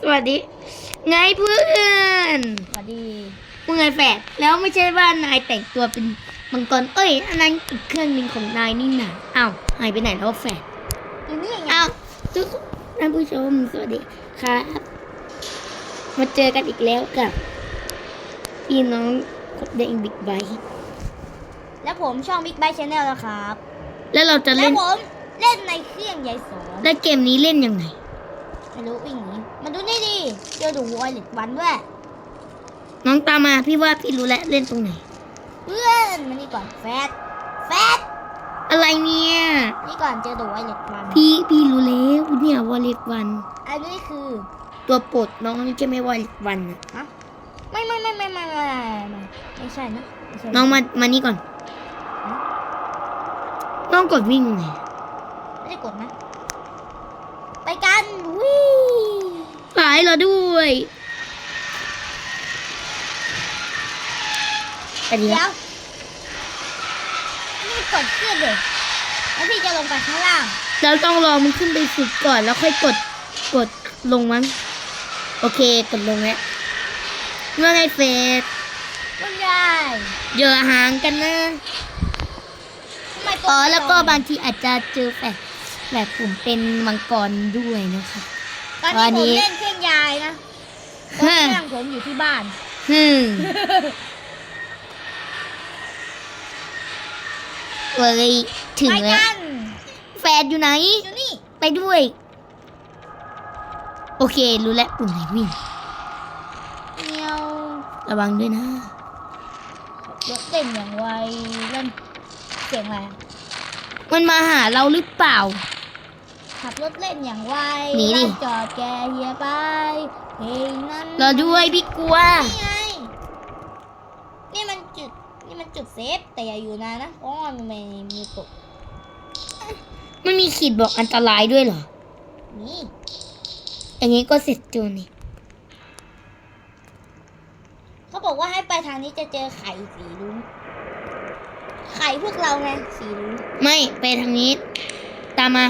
สวัสดี ไงเพื่อนสวัสดีมึงไงแฝดแล้วไม่ใช่ว่านายแต่งตัวเป็นมังกรเอ้ย อันนั้นอีกเครื่องหนึ่งของนายนี่นะอ้าวหายไปไหนแล้วแฝดอยู่นี่ไงอ้าวทุกคนท่านผู้ชมสวัสดีครับ มาเจอกันอีกแล้วกับพี่น้องกดแดงบิ๊กไบค์แล้วผมช่องบิ๊กไบ e ช n แนลแล้วครับ แล้วเราจะแล้เล่วนผมเล่นในเครื่องยายสอนแล้วเกมนี้เล่นยังไง ไม่รู้วิ่งหนีมาดูนี่ดิเจอดูวอยเล็ตวันด้วยน้องตามมาพี่ว่าพี่รู้แล้วเล่นตรงไหน เพื่อนมานี่ก่อนแฟดแฟดอะไรเนี่ยนี่ก่อนเจอดูวอยเล็ตวันพี่พี่รู้แล้วเนี่ยวอยเล็ตวัน อันนี้คือตัวปลดน้องนี่จะไม่วอยเล็ตวันอะไม่ไม่ไม่ไม่ไม่ไม่ไม่ใช่นะน้องมามานี่ก่อนน้องกดวิ่งไงไม่ได้กดนะ ไปกันวิ่งสายเราด้วยอันนี้เดี๋ยวนี่กดขึ้นเลยแล้วพี่จะลงไปข้างล่าง เราต้องรอมันขึ้นไปสุดก่อนแล้วค่อยกดกดลงมั้งโอเคกดลงแล้วเมื่อไงเฟสคุณยายอย่าห่างกันนะ ทำไมตัวอ๋อแล้วก็ไม่ตรงบางทีอาจจะเจอแฝด แฝดผมเป็นมังกรด้วยนะคะตอนวันนี้นี้ผมเล่นเครื่องยายนะเครื่องผมอยู่ที่บ้านฮึมเลยถึงไปแล้วกันแฟดอยู่ไหน อยู่นี่ ไปด้วย โอเค รู้แล้วปุ่มไหนวิ่งเนียวระวังด้วยนะรถเต้นอย่างไวเล่นเสียงอะไรอะมันมาหาเราหรือเปล่า ขับรถเล่นอย่างไวหนีดิ ไล่จอดแกเฮียไปเพลงนั้นรอด้วยพี่กลัว นี่ไง นี่มันจุด นี่มันจุดเซฟ แต่อย่าอยู่นานนะเพราะว่ามันไม่มีตกมันมีขีดบอกอันตรายด้วยเหรอ นี่ อย่างนี้ก็เสร็จโจรนี่ เขาบอกว่าให้ไปทางนี้จะเจอไข่สีรุ้งไข่พวกเราไงสีรุ้งไม่ไปทางนี้ ตามมา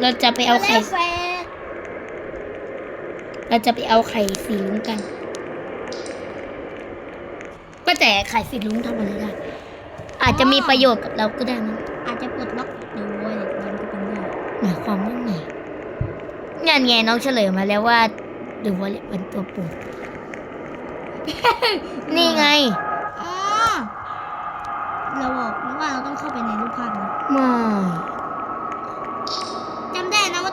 เราจะไปเอาไข่แล้วแฟนเราจะไปเอาไข่สีลุงกันก็แต่ไข่สีลุงทำอะไรได้ อาจจะมีประโยชน์กับเราก็ได้นะอาจจะปลดล็อกหรือว่าอะไรก็เป็นได้หมายความว่าไงงานไงน้องเฉลยมาแล้วว่าดูว่าเป็นตัวโปรดนี่ไงอ๋อเราบอกว่าเราต้องเข้าไปในรูปภาพนะไม่จำได้นะว่า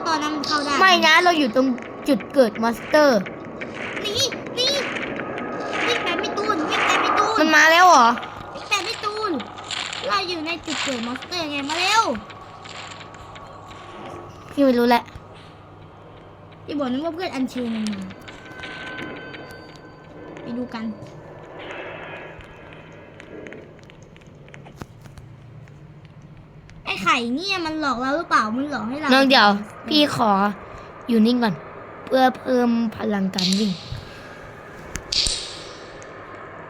ตอนนั้นมันเข้าได้ ไม่นะเราอยู่ตรงจุดเกิดมอนสเตอร์ นี่นี่วิ่งแบบไม่ตูนวิ่งแบบไม่ตูนมันมาแล้วเหรอวิ่งแบบไม่ตูน เราอยู่ในจุดเกิดมอนสเตอร์ไงมาเร็ว พี่ไม่รู้แหละพี่บอกนึกว่าเพื่อนอัญเชิญมันมาไปดูกัน ไอ้ไข่เนี่ยมันหลอกเราหรือเปล่ามันหลอกให้เราน้องเดี๋ยว พี่ขออยู่นิ่งก่อน เพื่อเพิ่มพลังการวิ่ง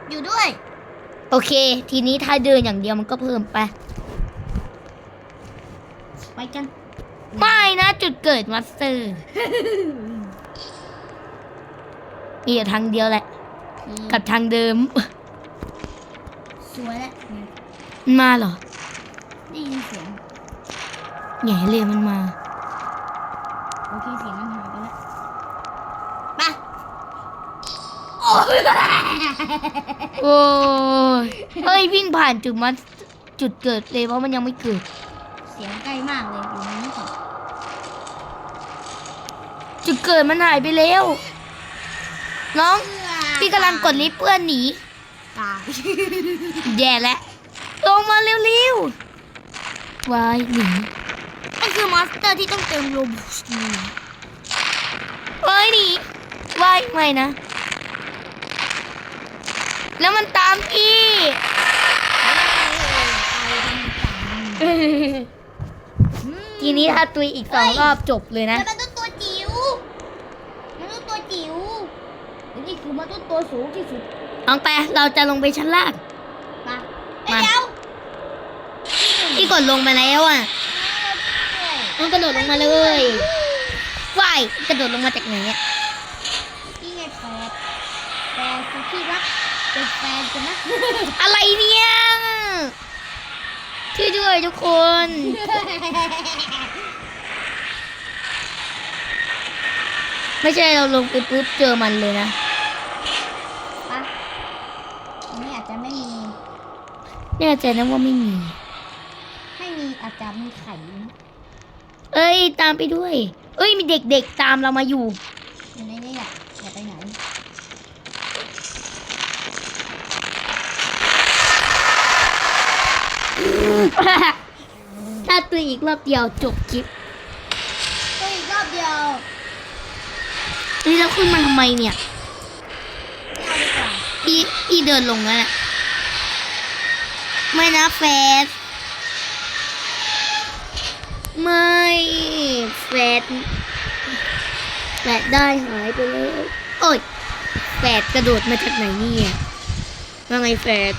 อยู่ด้วย โอเค ทีนี้ถ้าเดินอย่างเดียวมันก็เพิ่มไป ไปกัน ไม่นะจุดเกิดมาสเตอร์ มีอยู่ทางเดียวแหละ กับทางเดิม สวยแล้วมันมาเหรอได้ยินเสียง แง่เลยมันมาโอเคเสียงมันหายไปแล้วไปโอ้ยเฮ้ยวิ่งผ่านจุดมันจุดเกิดเลยเพราะมันยังไม่เกิด เสียงใกล้มากเลยอยู่ในนี้ก่อนจุดเกิดมันหายไปแล้ว น้อง พี่กำลังกดลิฟต์เพื่อนหนีตายแย่แล้วลงมาเร็วๆวายหนี นั่นคือมอนสเตอร์ที่ต้องเติมโลบุสนี่เฮ้ยหนีวายไม่นะ แล้วมันตามพี่ทีนี้ถ้าตุยอีกสองรอบจบเลยนะแล้วมันต้องตัวจิ๋วมันต้องตัวจิ๋วและนี่คือมันต้องตัวสูงที่สุดน้องไปเราจะลงไปชั้นล่างมามาเดี๋ยวพี่กดลงมาแล้วอะ น้องกระโดดลงมาเลยว่ายกระโดดลงมาจากไหนอะเนแฟนคือที่รักเป็นแฟนกันนะ อะไรเนี่ยช่วยด้วยทุกคนไม่ใช่เราลงไปปุ๊บเจอมันเลยนะปะอันนี้อาจจะไม่มีแน่ใจนะว่าไม่มีให้มีอาจจะมีไข่นะ เอ้ยตามไปด้วย เอ้ยมีเด็กๆตามเรามาอยู่อยู่ในนี้แหละอย่าไปไหนถ้าตัวอีกรอบเดียวจบคลิปก็อีกรอบเดียวเฮ้ยแล้วขึ้นมาทำไมเนี่ยไม่เอาดีกว่าพี่พี่เดินลงแล้วน่ะไม่นะแฟด ไม่แฟดแฟดได้หายไปเลยโอ้ยแฟดกระโดดมาจากไหนเนี่ยว่าไงแฟด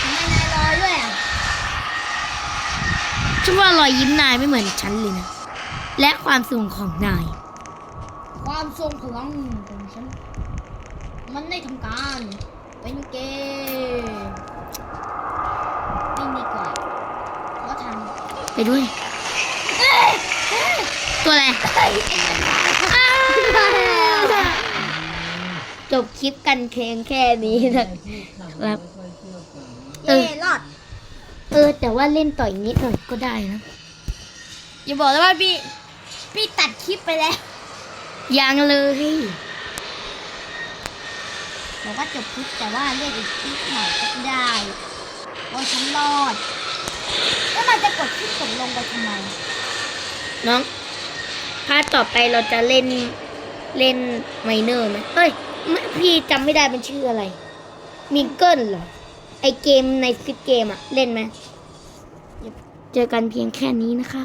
ทำไมนายลอยด้วยอะฉันว่ารอยยิ้มนายไม่เหมือนฉันเลยนะ และความสูงของนาย ความทรงพลังของฉัน มันได้ทำการ เป็นเกมวิ่งดีกว่าเพราะทำ ไปด้วย ตัวอะไรอ้าวจบคลิปกันเพียงแค่นี้นะครับ เอเย่อรอด เออ แต่ว่าเล่นต่อยนิดหน่อยก็ได้นะ อย่าบอกนะว่าพี่ พี่ตัดคลิปไปแล้ว ยังเลยบอกว่าจบคลิปแต่ว่าเรียกอีกคลิปหน่อยก็ได้ว่าฉันรอด แล้วมันจะกดที่ผมลงไปทำไม น้องพาร์ทต่อไปเราจะเล่นเล่นไมเนอร์ไหมเฮ้ยไม่พี่จำไม่ได้เป็นชื่ออะไร มิงเกิลเหรอ ไอเกมในซิปเกมอะเล่นไหมเจอกันเพียงแค่นี้นะครับ